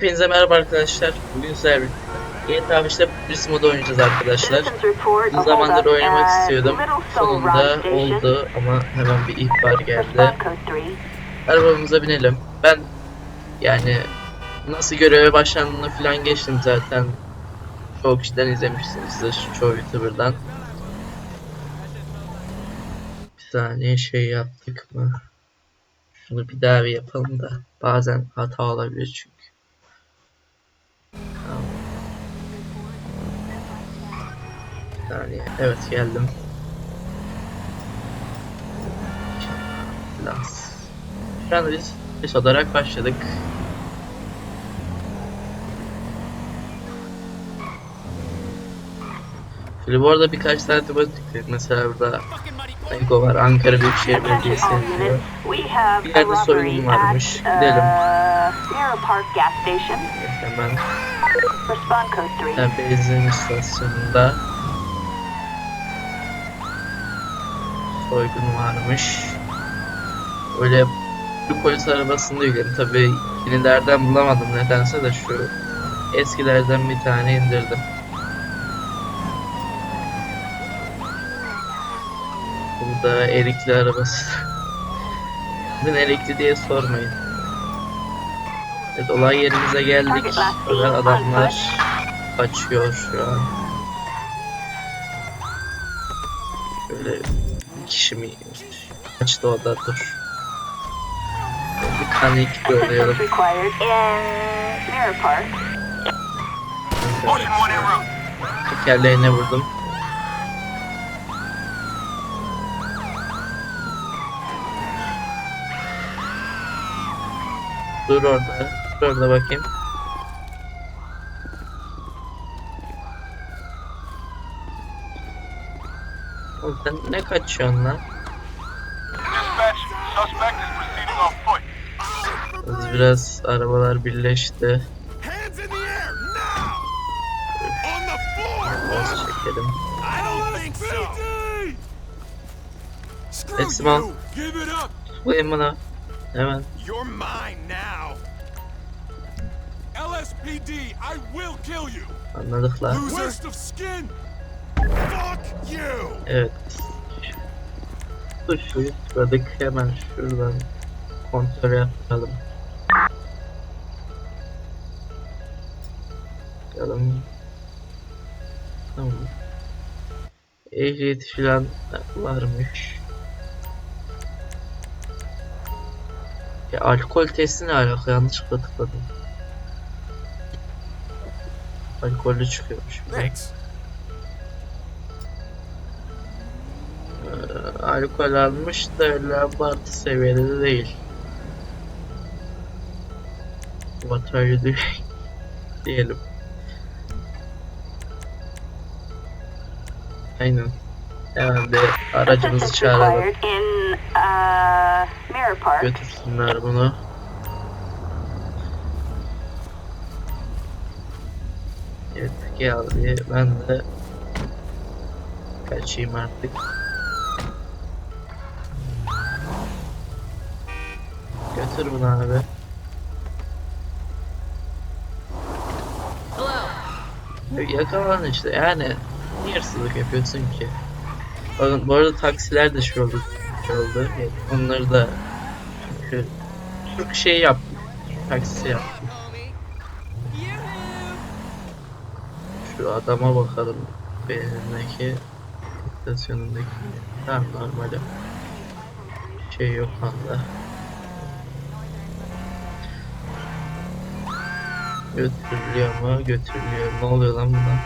Hepinize merhaba arkadaşlar. Bugün sizlerle 5'te Polis modu oynayacağız arkadaşlar. Uzun zamandır oynamak istiyordum. Sonunda oldu ama hemen bir ihbar geldi. Arabamıza binelim. Ben yani nasıl göreve başlandığını falan geçtim zaten. Çoğu kişiden izlemişsinizdir. Çoğu YouTuber'dan. Bir saniye şey yaptık mı? Şunu bir daha bir yapalım da. Bazen hata olabilir çünkü. Tamam. Evet geldim. Lans. Şu anda biz biz olarak başladık. Şöyle bu arada birkaç tane de tıkladık. Mesela burada Ego var. Ankara Büyükşehir Belediyesi diyor. Bir yerde soygun varmış. Gidelim. Hemen ben benzin istasyonunda soygun varmış. Öyle bir polis arabasında yükledim. Tabii yenilerden bulamadım nedense de şu eskilerden bir tane indirdim. Burada erikli arabası. Neden erikli diye sormayın. Evet olay yerimize geldik. Fakat adamlar kaçıyor şu an. Şöyle bir kişi mi? Kaçtı o da dur. Bir iki yollayalım. Tekerleğine vurdum. Dur orada. Dur orada bakayım. Sen ne kaçıyorsun lan? Biz biraz arabalar birleşti. Biraz çekelim. I don't think Hemen. You're mine now! LSPD, I will kill you! Anladık lan. Waste of skin! Fuck you! Evet. Şurayı tıkladık. Hemen şuradan kontrol yapalım. Bakalım. Tamam. Ehliyeti filan varmış. Ya alkol testi ne alaka? Yanlışlıkla tıkladım. Alkollü çıkıyormuş. Thanks. Ee, alkol almış da öyle abartı seviyede de değil. What are you doing? diyelim. Aynen. Bir aracımızı çağıralım. Uh. Götürsünler bunu. Evet geldi. Ben de kaçayım artık. Götür bunu abi. Ya Yakalan işte yani niye hırsızlık yapıyorsun ki? Bakın bu arada taksiler de şey oldu. Şey oldu. Onları da çünkü çok şey yaptım. Taksi yaptım. Şu adama bakalım. Benimdeki istasyonundaki. Tamam normali. Şey yok anda. Götürülüyor mu? Götürülüyor. Ne oluyor lan buna?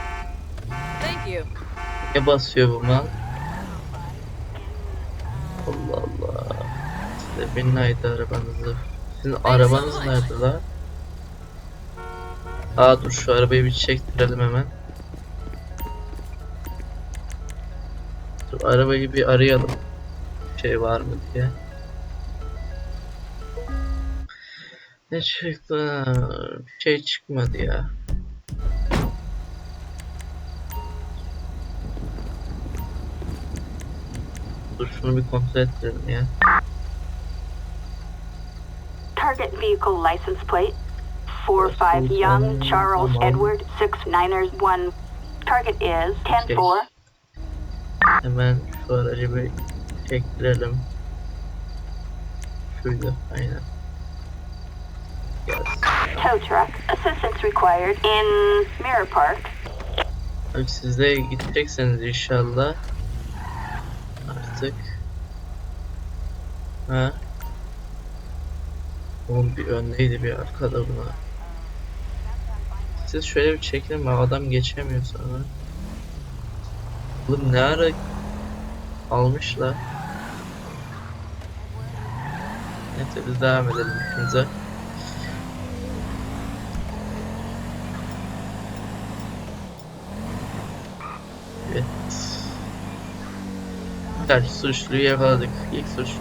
Ne basıyor bu mal? Allah Allah. Size binin haydi arabanızı. Sizin arabanız nerede la? Aa dur şu arabayı bir çektirelim hemen. Dur arabayı bir arayalım. Şey var mı diye. Ne çıktı? Bir şey çıkmadı ya. Dur şunu bir kontrol ettirelim ya. Target vehicle license plate 45 Young Charles Tamam. Edward 6 Niners 1. Target is 10 4. Hemen şu aracı bir çektirelim. Şuydu aynen. Gelsin. Tow truck. Assistance required in Mirror Park. Abi siz de gideceksiniz inşallah. Artık. Ha? Oğlum bir öndeydi bir arkada buna. Siz şöyle bir çekin bak adam geçemiyor sonra. Oğlum ne ara almışlar. Neyse biz devam edelim işimize. Evet. Kaç suçluyu yakaladık. İlk suçlumuz.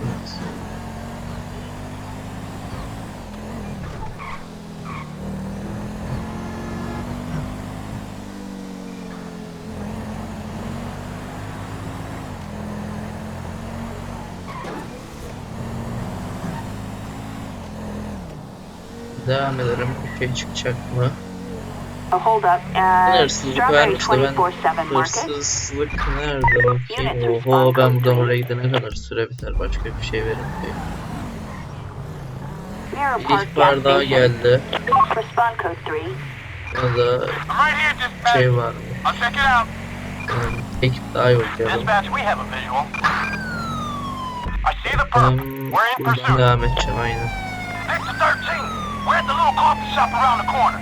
Devam edelim. Şey çıkacak mı? Hırsızlık Strawberry vermiş de ben 24-7 market. hırsızlık nerede bakayım oho ben buradan oraya gidene kadar süre biter başka bir şey verin diye. Mirror Bir Park ihbar daha geldi. Respond code 3. Ya da I'm right here, dispatch. şey var mı? I'll check it out. Yani ekip daha yok ya. Dispatch, we have a visual. I see the perp. Ben We're in buradan pursuit. devam edeceğim aynen. Exit 13. We're at the little coffee shop around the corner.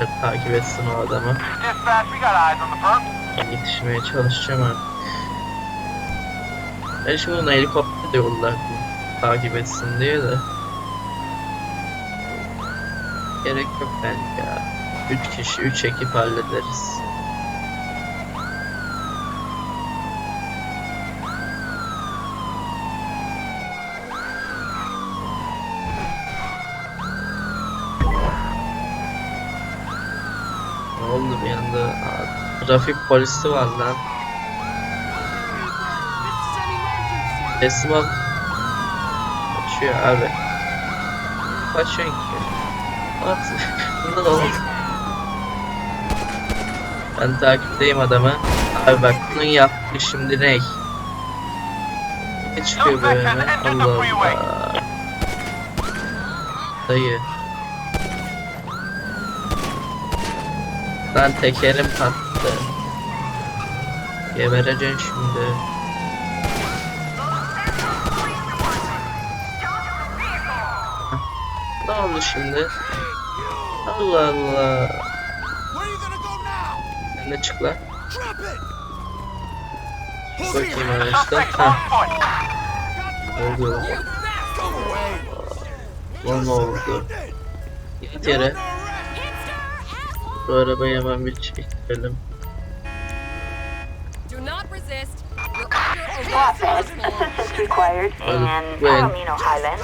Yeter, takip etsin o adamı. Yetişmeye çalışacağım artık. Ben şimdi onu helikopter de. Takip etsin diye de. Gerek yok bence ya. 3 kişi, 3 ekip hallederiz. Ne oldu bir anda? Trafik polisi var lan. Ol. Kaçıyor abi. Kaçıyorsun ki? At. Bunda da olur. Ben takipteyim adamı. Abi bak bunun yaptığı şimdi ne? Ne çıkıyor böyle? Allah Allah. Dayı. Lan tekerim patladı. Gebereceksin şimdi. Ne oldu şimdi? Allah Allah. Sen de çık lan. Bakayım. Suspect's Ha, ne. Lan ne oldu? Git yere. Şu arabayı hemen bir çekelim. Do not resist. You're under Flatbed. Assistance required in? Palomino Highlands.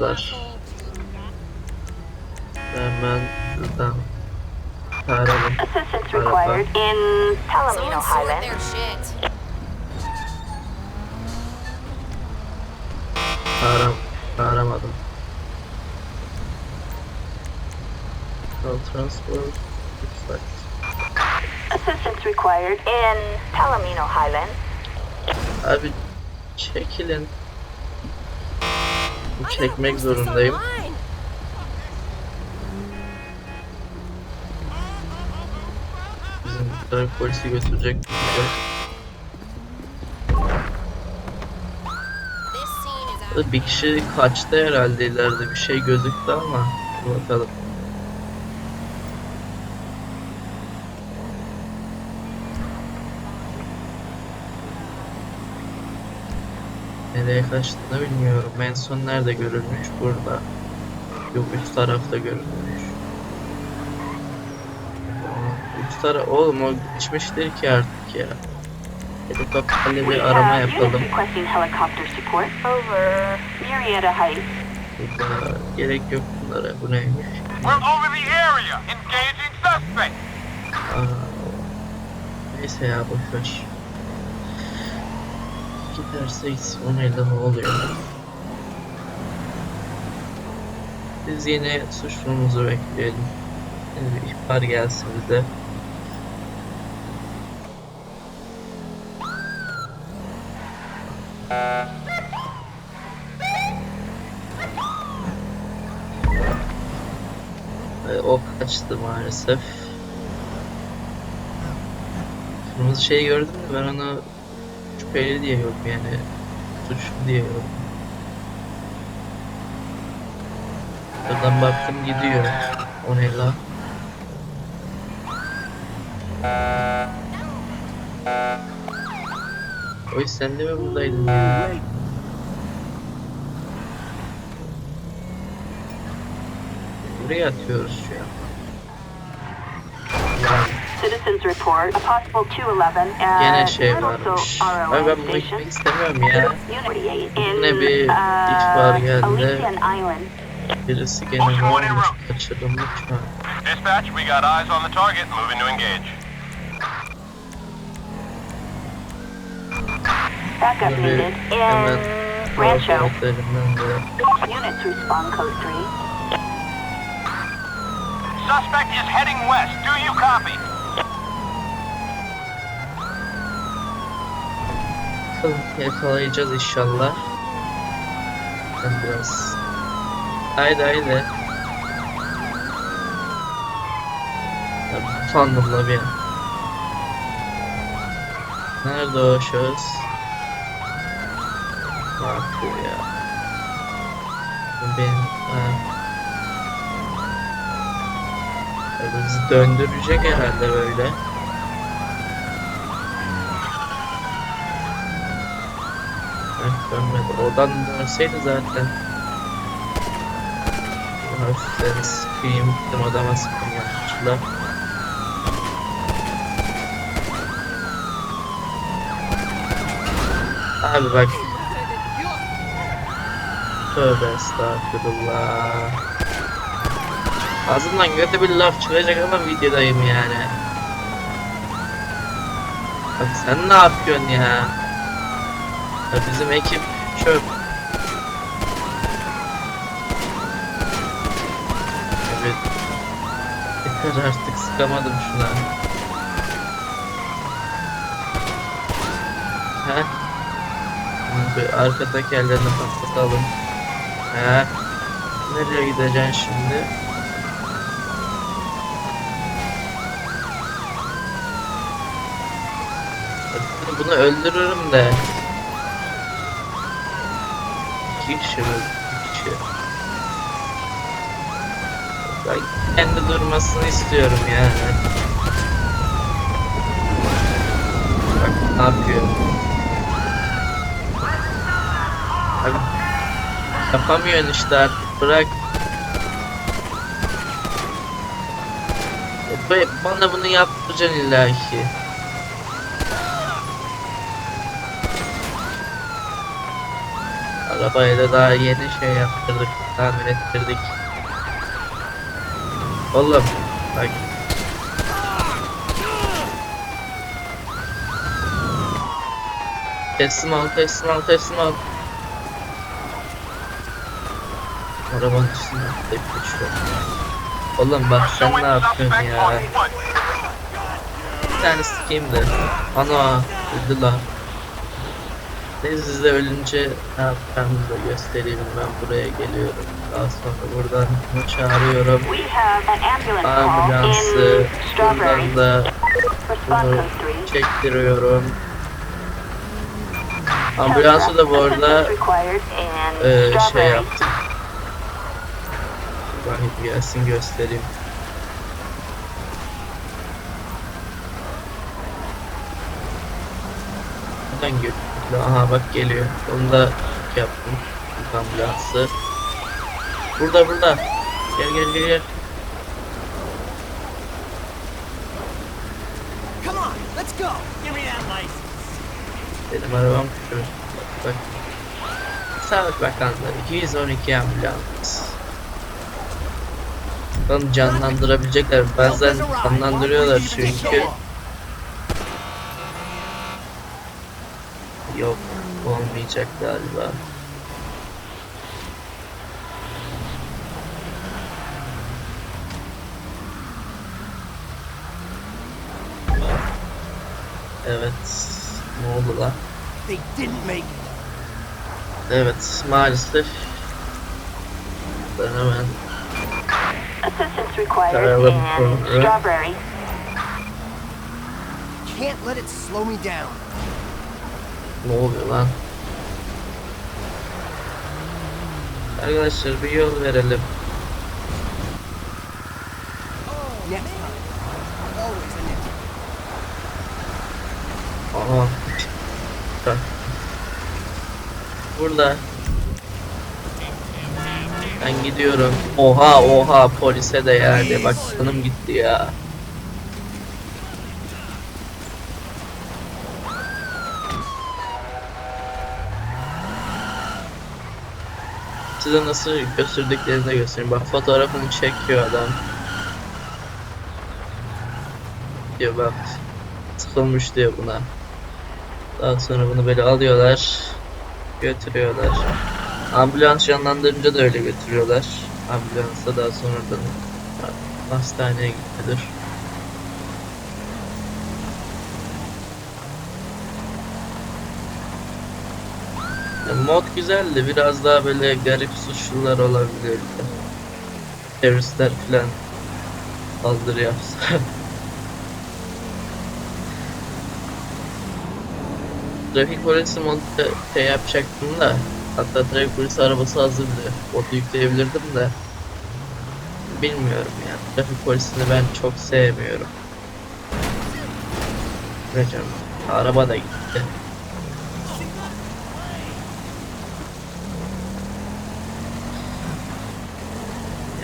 Var. asshole. Hemen buradan çağıralım. Assistance required in Palomino Highlands. Çağıram, çağıramadım. Transport. Lütfen. Assistance required in Palomino Highlands. Abi çekilin. Çekmek zorundayım. Bizim trafik polisi götürecek. This scene is out. Burada bir kişi kaçtı herhalde ileride bir şey gözüktü ama bakalım. Nereye kaçtığını bilmiyorum. En son nerede görülmüş? Burada. Yok üst tarafta görülmüş. Üst taraf... Oğlum o geçmiştir ki artık ya. Helikopterle bir arama yapalım. requesting helicopter support over Murrieta Heights. Burada gerek yok bunlara. Bu neymiş? We're over the area. Engaging suspect. Aa, Neyse ya boşver. Giderse o neyle ne oluyor? Biz yine suçlumuzu bekleyelim. Bir ihbar gelsin bize. Ee, O kaçtı maalesef. Kırmızı şeyi gördüm de ben onu şüpheli diye yok yani suçlu diye yok. Buradan baktım gidiyor. O ne la? Oy sen de mi buradaydın ya? Buraya atıyoruz şu an. Yani Citizens report a possible 211 at Gene şey varmış. So ben bunu station. gitmek istemiyorum ya. In Yine bir uh, ihbar geldi. Island. Birisi gene ne kaçırılmış şu. Dispatch, we got eyes on the target. Moving to engage. Backup needed in Rancho. Units respond code 3. Suspect is heading west. Do you copy? Bakalım yakalayacağız inşallah. Ben biraz haydi haydi. Ya, utandım la bir. Nerede o şahıs? Bak ya. Benim ha. Bizi döndürecek herhalde böyle. Heh, dönmedi. Oradan dönseydi zaten. Hafiften sıkayım. Gittim adama sıktım yanlışlıkla. Abi bak. Tövbe estağfurullah. Ağzımdan kötü bir laf çıkacak ama videodayım yani. Bak sen ne yapıyorsun ya? Bizim ekip çöp. Evet. Yeter artık sıkamadım şuna. He? Bunu Bir arkadaki ellerini patlatalım. He? Nereye gideceksin şimdi? Bunu öldürürüm de. Mi? İki kişi. Ben kendi durmasını istiyorum yani. Bak ne yapıyor. Abi yapamıyorsun işte artık bırak. Bana bunu yaptıracaksın illa ki. Arabayı da daha yeni şey yaptırdık, tamir ettirdik. Oğlum, bak. Teslim al, teslim al, teslim al. Arabanın üstüne atlayıp geçiyor. Oğlum bak sen ne yapıyorsun ya? Bir tane sikeyim de. Ana, öldü lan. Size ölünce ne yapacağımı da göstereyim. Ben buraya geliyorum. Daha sonra buradan bunu çağırıyorum. Ambulansı buradan da bunu code 3. çektiriyorum. Ambulansı da bu arada eee, şey yaptık. Ben gelsin göstereyim. Buradan geliyor. Aha bak geliyor. Onu da yaptım. Ambulansı. Burada burada. Gel gel gel gel. Come on, let's go. Give me that license. Benim arabam şu. Bak bak. Sağlık Bakanlığı 212 ambulans. Bakalım canlandırabilecekler. Bazen canlandırıyorlar çünkü. Yok olmayacak galiba. Evet. Ne oldu lan? They didn't make it. Evet maalesef. Ben hemen Assistance required in program. Strawberry. Can't let it slow me down. ne oluyor lan? Arkadaşlar bir yol verelim. Aha. Burada. Ben gidiyorum. Oha oha polise de yani bak canım gitti ya. Size nasıl gösterdiklerini de göstereyim. Bak fotoğrafını çekiyor adam. Diyor bak. Sıkılmış diyor buna. Daha sonra bunu böyle alıyorlar. Götürüyorlar. Ambulans canlandırınca da öyle götürüyorlar. Ambulansa daha sonradan hastaneye gittiler. Mod güzeldi. Biraz daha böyle garip suçlular olabilirdi. Teröristler falan saldırı yapsa. Trafik polisi modu şey yapacaktım da hatta trafik polisi arabası hazırdı. Modu yükleyebilirdim de bilmiyorum yani. Trafik polisini ben çok sevmiyorum. Canım, araba da gitti.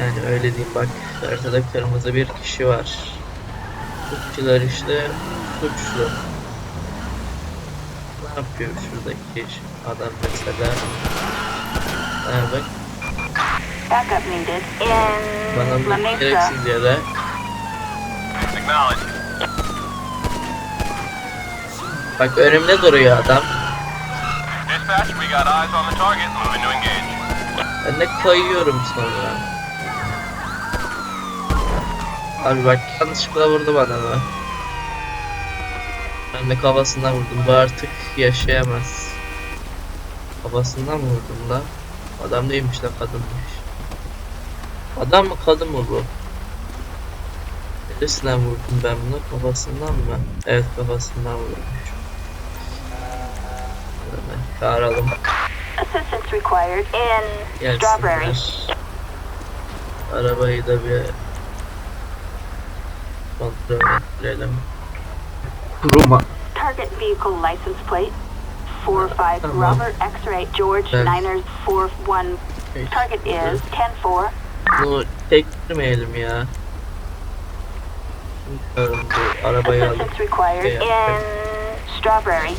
Yani öyle diyeyim bak haritada kırmızı bir kişi var. Kişiler işte suçlu. Ne yapıyor şuradaki adam mesela? Ha bak Backup needed in bana bu gereksiz yere bak önümde duruyor adam. Dispatch, we got eyes on the target. Moving to engage. Ben de kayıyorum sonra. Abi bak yanlışlıkla vurdu bana mı? Ben de kafasına vurdum. Bu artık yaşayamaz. Kafasından mı vurdum la? Adam değilmiş la kadınmış. Adam mı kadın mı bu? Neresinden vurdum ben bunu? Kafasından mı? Evet kafasından vurmuş. Hemen çağıralım. Assistance required in Strawberry. Arabayı da bir Kuruma. Target vehicle license plate 45 Tamam. Robert X-ray George Ben- Niners 41. Target is 10-4. Bunu çektirmeyelim ya. Bilmiyorum bu arabayı alıp Assistance required in Strawberry.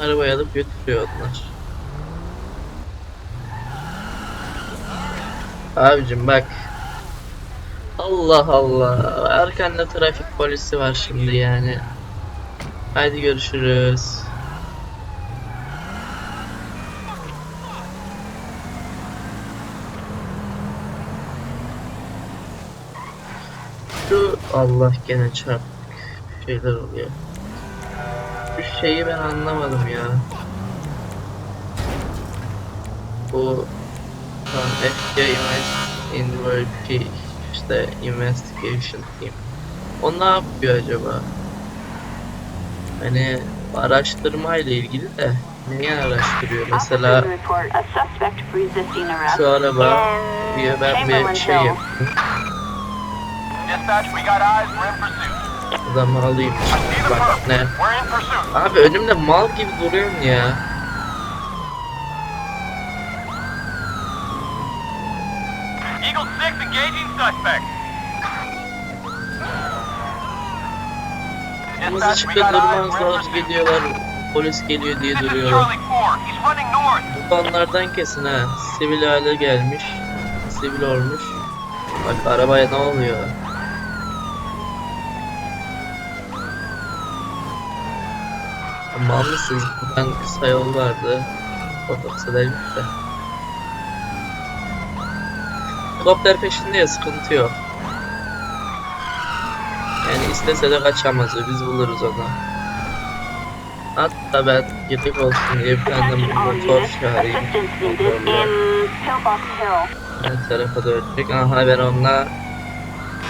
Arabayı alıp götürüyorlar. Abicim bak. Allah Allah. Arkanda trafik polisi var şimdi yani. Haydi görüşürüz. Şu Allah gene çarptık. Şeyler oluyor. Şeyi ben anlamadım ya. Bu tamam, FBI Invest- Inverti işte Investigation Team. O ne yapıyor acaba? Hani araştırma ile ilgili de neyi araştırıyor? Mesela şu araba diye ben bir şey yapayım. Dispatch, we got eyes. We're in pursuit. Adamı alayım. Bak ne? Abi önümde mal gibi duruyorsun ya. Eagle 6 engaging suspect. Kırmızı ışıkta durmanız lazım gidiyorlar. Polis geliyor diye This is duruyorlar. Charlie 4. He's running north. Bu onlardan kesin ha. Sivil hale gelmiş. sivil olmuş. Bak arabaya ne oluyor? Mal mısınız? Buradan kısa yol vardı. Otobüse değilmiş de. Helikopter peşinde ya sıkıntı yok. Yani istese de kaçamaz o, biz buluruz onu. Hatta ben yedik olsun diye bir tane motor çağırayım. Ne tarafa dönecek? Aha ben onunla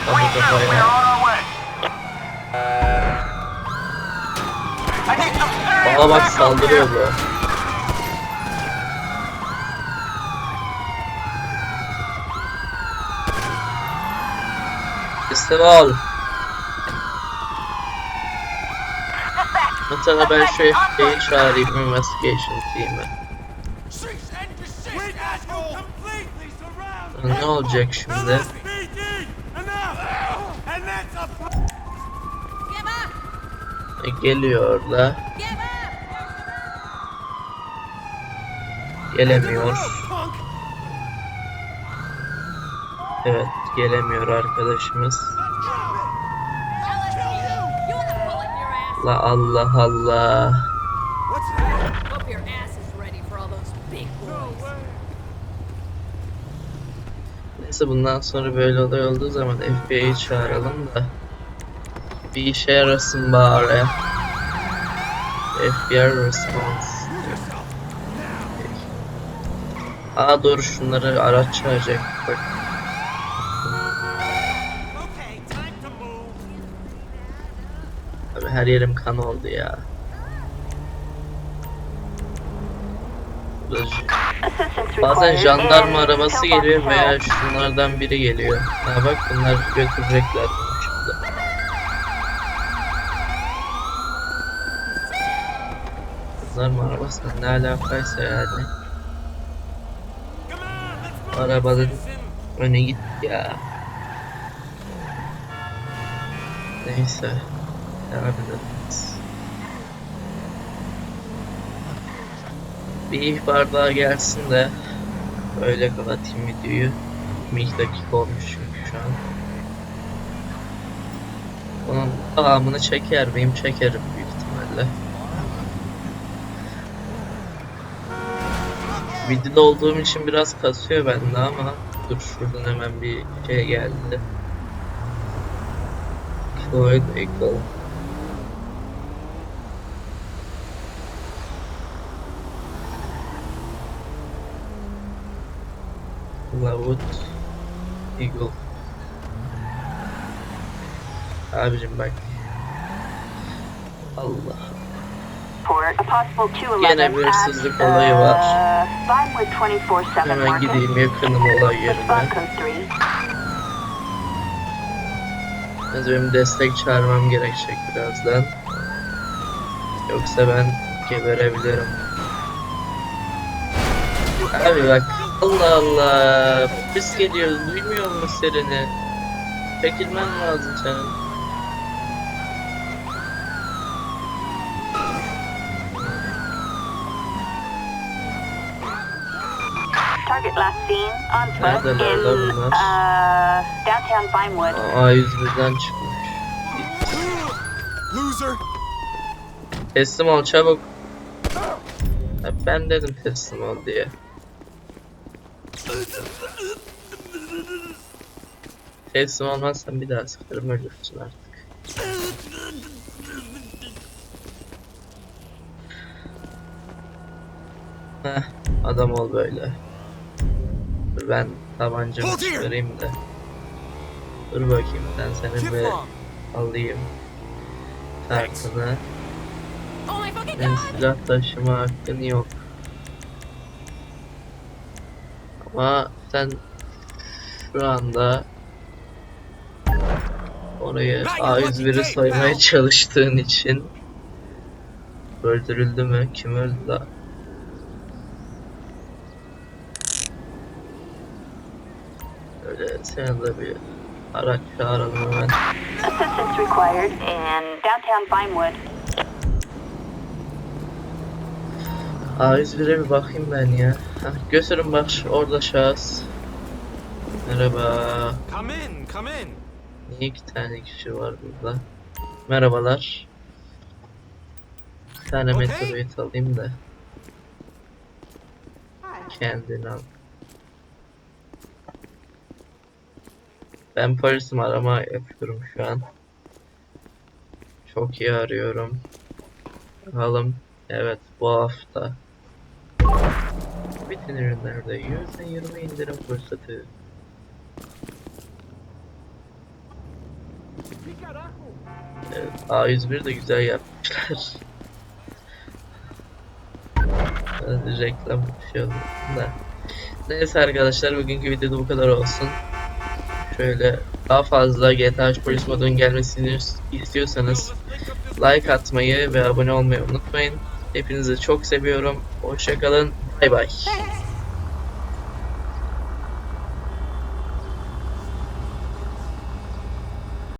kafa kafaya. Aa bak saldırıyor bu. Teslim ol. Mesela ben şu FBI'yi çağırayım investigation surrounded! Ne olacak şimdi? SPD! Enough! Gelemiyor. Evet gelemiyor arkadaşımız. La Allah Allah. Neyse bundan sonra böyle olay olduğu zaman FBI'yi çağıralım da bir işe yarasın bari. FBI response. Aa doğru şunları araç çağıracak bak. Abi her yerim kan oldu ya. Bazen jandarma arabası geliyor veya şunlardan biri geliyor. Ha bak bunlar götürecekler bunu şimdi. Arabası ne alakaysa yani. Come on, let's move! Arabanın önü git ya. Neyse. Devam ederiz. Bir ihbar daha gelsin de öyle kapatayım videoyu. 22 dakika olmuş çünkü şu an. Bunun devamını çeker miyim? Çekerim büyük ihtimalle. Videoda olduğum için biraz kasıyor bende ama dur şuradan hemen bir şey geldi. Floyd Eagle. Loud Eagle. Abicim bak. Allah. Report a possible 211 Gene bir hırsızlık olayı var. Vinewood 24/7 Hemen gideyim yakınım olay yerine. code 3. Yalnız benim destek çağırmam gerekecek birazdan. Yoksa ben geberebilirim. Abi bak Allah Allah Polis geliyor duymuyor mu sireni? Çekilmen lazım senin. Target last seen on foot Neredeler in bunlar? uh, downtown Vinewood. A101'den çıkmış. Loser! Teslim ol çabuk. Ya ben dedim teslim ol diye. Teslim olmazsan bir daha sıkarım ölürsün artık. Heh, adam ol böyle. Ben tabancamı çıkarayım da. Dur bakayım ben seni bir alayım. Kartını. Oh Benim silah taşıma hakkın yok. Ama sen şu anda orayı A101'i soymaya çalıştığın için öldürüldü mü? Kim öldü la? Öyle sen de bir araç çağıralım hemen. Assistance required in downtown Vinewood. A101'e bir bakayım ben ya. Heh, götürün bak şu- orada şahıs. Merhaba. Come in, come in. Niye iki tane kişi var burada? Merhabalar. Bir tane Okey. meteorit alayım da. Kendini al. Ben polisim arama yapıyorum şu an. Çok iyi arıyorum. Bakalım. Evet bu hafta. Bütün ürünlerde %20 indirim fırsatı. Evet, A101 de güzel yapmışlar. Reklam şey oldu. Neyse arkadaşlar bugünkü videoda bu kadar olsun. Şöyle daha fazla GTA 3 Polis modunun gelmesini istiyorsanız like atmayı ve abone olmayı unutmayın. Hepinizi çok seviyorum. Hoşçakalın. Bay bay.